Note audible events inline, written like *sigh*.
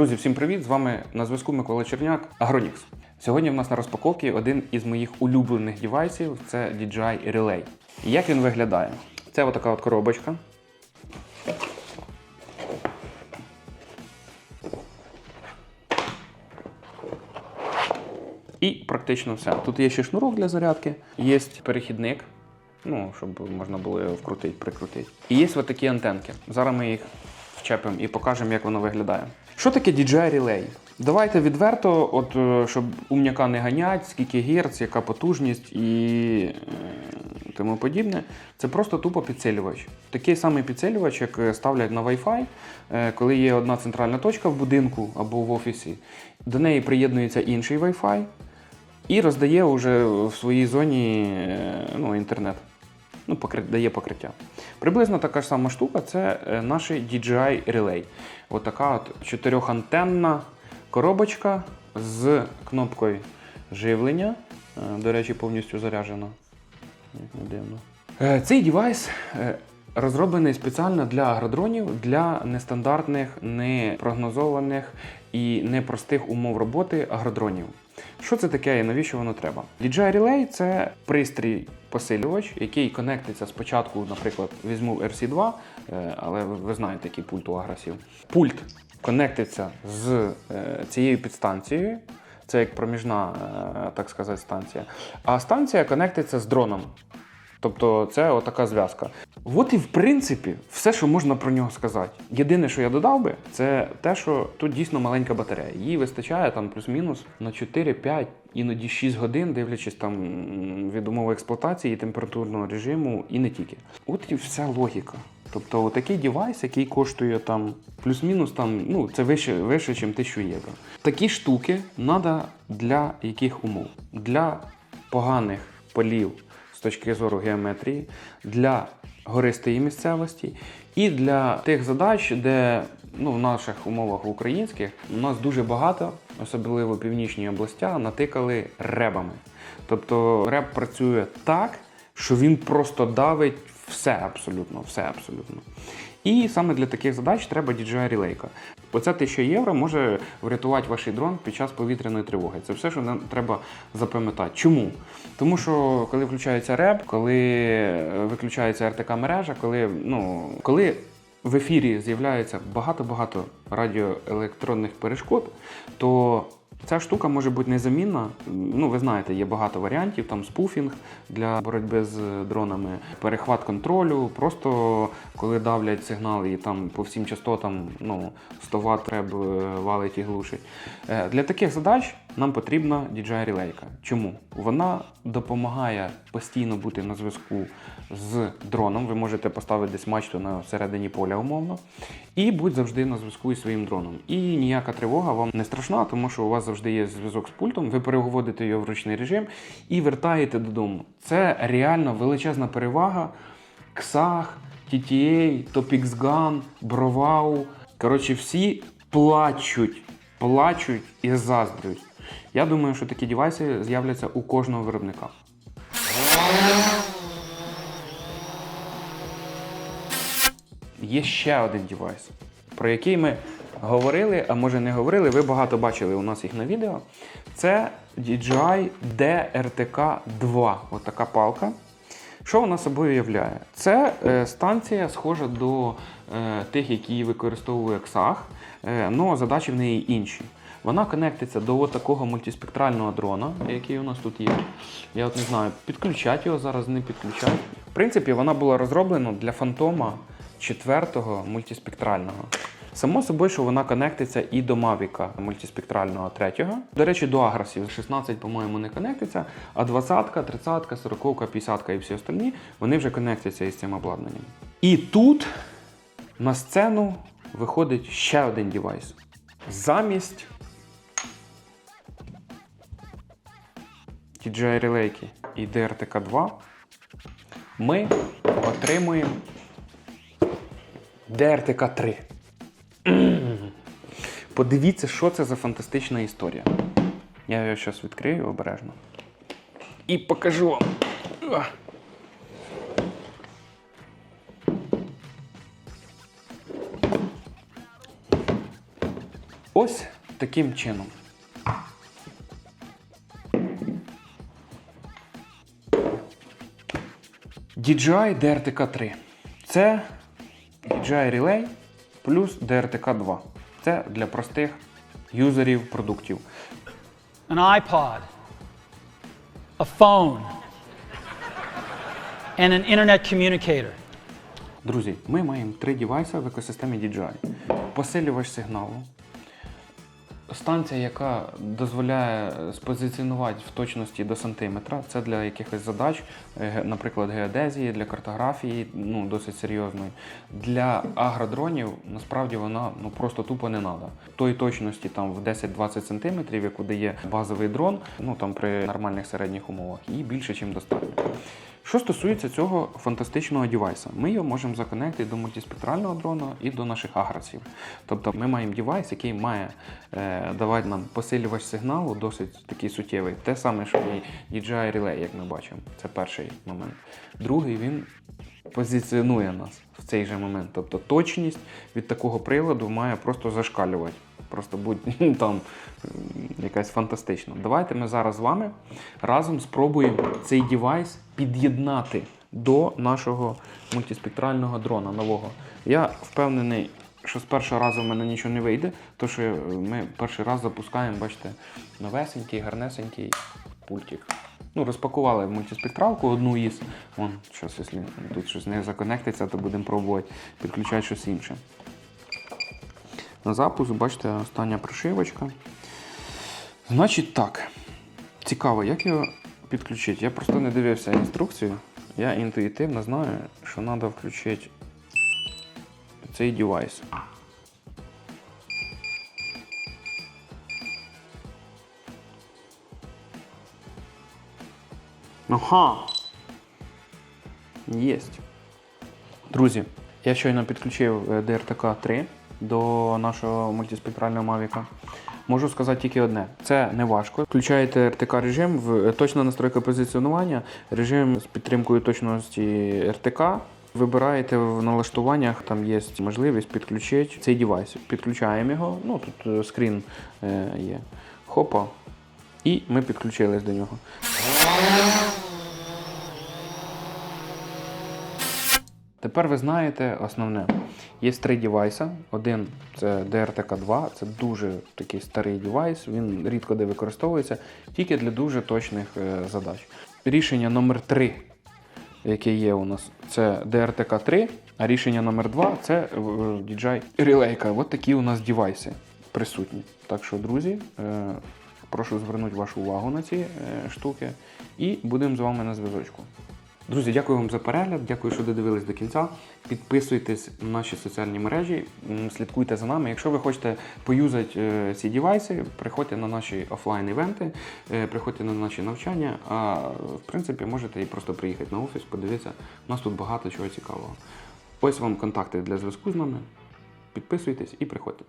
Друзі, всім привіт! З вами на зв'язку Микола Черняк, Агронікс. Сьогодні в нас на розпаковці один із моїх улюблених девайсів це DJI Relay. Як він виглядає? Це отака от коробочка. І практично все. Тут є ще шнурок для зарядки, є перехідник, ну, щоб можна було його вкрутити, прикрутити. І є ось такі антенки. Зараз ми їх вчепимо і покажемо, як воно виглядає. Що таке DJI Relay? Давайте відверто, от, е, щоб умняка не ганять, скільки герц, яка потужність і е, тому подібне. Це просто тупо підсилювач. Такий самий підсилювач, як е, ставлять на Wi-Fi, коли є одна центральна точка в будинку або в офісі. До неї приєднується інший Wi-Fi і роздає вже в своїй зоні ну, інтернет. Ну, дає покриття. Приблизно така ж сама штука це е, наш DJI Relay. От така от чотирьохантенна коробочка з кнопкою живлення. Е, До речі, повністю заряджена. Дивно. Е, Цей девайс розроблений спеціально для агродронів, для нестандартних, непрогнозованих і непростих умов роботи агродронів. Що це таке і навіщо воно треба? DJI Relay це пристрій посилювач, який конектиться спочатку, наприклад, візьму RC2, е, але ви, знаєте, який пульт у агресів. Пульт конектиться з е, цією підстанцією. Це як проміжна, е, так сказати, станція. А станція конектиться з дроном. Тобто це отака зв'язка. От і в принципі все, що можна про нього сказати. Єдине, що я додав би, це те, що тут дійсно маленька батарея. Її вистачає там плюс-мінус на 4-5, іноді 6 годин, дивлячись там від умови експлуатації, температурного режиму і не тільки. От і вся логіка. Тобто такий девайс, який коштує там плюс-мінус, там, ну, це вище, вище, ніж 1000 євро. Такі штуки треба для яких умов? Для поганих полів з точки зору геометрії, для гористої місцевості і для тих задач, де ну, в наших умовах українських у нас дуже багато, особливо північні області, натикали ребами. Тобто реб працює так, що він просто давить все абсолютно, все абсолютно. І саме для таких задач треба DJI релейка. Оця 1000 євро може врятувати ваш дрон під час повітряної тривоги. Це все, що нам треба запам'ятати. Чому? Тому що коли включається реп, коли е, виключається РТК мережа, коли, ну, коли в ефірі з'являється багато-багато радіоелектронних перешкод, то Ця штука може бути незамінна. Ну, ви знаєте, є багато варіантів, там спуфінг для боротьби з дронами, перехват контролю, просто коли давлять сигнал і там по всім частотам ну, 100 Вт треба валить і глушить. Е, Для таких задач нам потрібна DJI Relay. Чому? Вона допомагає постійно бути на зв'язку з дроном. Ви можете поставити десь мачту на середині поля умовно, і будь завжди на зв'язку із своїм дроном. І ніяка тривога вам не страшна, тому що у вас завжди є зв'язок з пультом, ви переводите його в ручний режим і вертаєте додому. Це реально величезна перевага. XAG, TTA, TopXGun, Brovau. Коротше, всі плачуть, плачуть і заздрють. Я думаю, що такі девайси з'являться у кожного виробника. Є ще один девайс, про який ми говорили, а може не говорили. Ви багато бачили у нас їх на відео. Це DJI DRTK 2. Ось така палка. Що вона собою являє? Це е, станція схожа до е, тих, які використовує е, але задачі в неї інші. Вона конектиться до такого мультиспектрального дрона, який у нас тут є. Я от не знаю, підключати його зараз, не підключати. В принципі, вона була розроблена для фантома четвертого мультиспектрального. Само собою, що вона конектиться і до Mavic мультиспектрального третього. До речі, до Агросів 16, по-моєму, не конектиться, а 20, 30, 40, 50 і всі остальні вони вже конектяться із цим обладнанням. І тут на сцену виходить ще один девайс. Замість DJI Relay і DRTK 2 ми отримуємо DRTK 3. *clears throat* Подивіться, що це за фантастична історія. Я його зараз відкрию обережно. І покажу вам. Ось таким чином. DJI DRTK 3. Це DJI Relay плюс DRTK 2. Це для простих юзерів продуктів. an iPod, a phone, and an internet communicator. Друзі, ми маємо три девайси в екосистемі DJI. Посилювач сигналу, станція, яка дозволяє спозиціонувати в точності до сантиметра. Це для якихось задач, е, наприклад, геодезії, для картографії, ну досить серйозної. Для агродронів насправді вона ну просто тупо не треба. Тої точності там в 10-20 сантиметрів, яку дає базовий дрон, ну там при нормальних середніх умовах, її більше, ніж достатньо. Що стосується цього фантастичного девайса, ми його можемо законектити до мультиспектрального дрона і до наших агресів. Тобто ми маємо девайс, який має е, давати нам посилювач сигналу, досить такий суттєвий. Те саме, що і DJI Relay, як ми бачимо. Це перший момент. Другий він позиціонує нас в цей же момент. Тобто точність від такого приладу має просто зашкалювати. Просто будь *laughs* там м, якась фантастична. Давайте ми зараз з вами разом спробуємо цей девайс під'єднати до нашого мультиспектрального дрона нового. Я впевнений, що з першого разу в мене нічого не вийде, то що ми перший раз запускаємо, бачите, новесенький, гарнесенький пультик. Ну, розпакували мультиспектралку одну із. Вон, щось, якщо тут щось не законектиться, то будемо пробувати підключати щось інше. На запуск, бачите, остання прошивочка. Значить так. Цікаво, як його підключити. Я просто не дивився інструкцію. Я інтуїтивно знаю, що треба включити цей девайс. Ага. Єсть. Друзі, я щойно підключив е, DRTK 3 до нашого мультиспектрального Mavic. Можу сказати тільки одне: це не важко. Включаєте РТК режим, в е, точна настройка позиціонування, режим з підтримкою точності РТК. Вибираєте в налаштуваннях, там є можливість підключити цей девайс. Підключаємо його. Ну тут е, скрін е, є. Хопа. І ми підключились до нього. Тепер ви знаєте основне. Є три девайси. Один це DRTK2, це дуже такий старий девайс, він рідко де використовується, тільки для дуже точних е, задач. Рішення номер 3 яке є у нас, це DRTK3, а рішення номер 2 це е, DJI Relay. От такі у нас девайси присутні. Так що, друзі, е, прошу звернути вашу увагу на ці е, штуки і будемо з вами на зв'язочку. Друзі, дякую вам за перегляд, дякую, що додивились до кінця. Підписуйтесь на наші соціальні мережі, слідкуйте за нами. Якщо ви хочете поюзати е, ці девайси, приходьте на наші офлайн-івенти, е, приходьте на наші навчання. А в принципі, можете і просто приїхати на офіс, подивитися. У нас тут багато чого цікавого. Ось вам контакти для зв'язку з нами. Підписуйтесь і приходьте.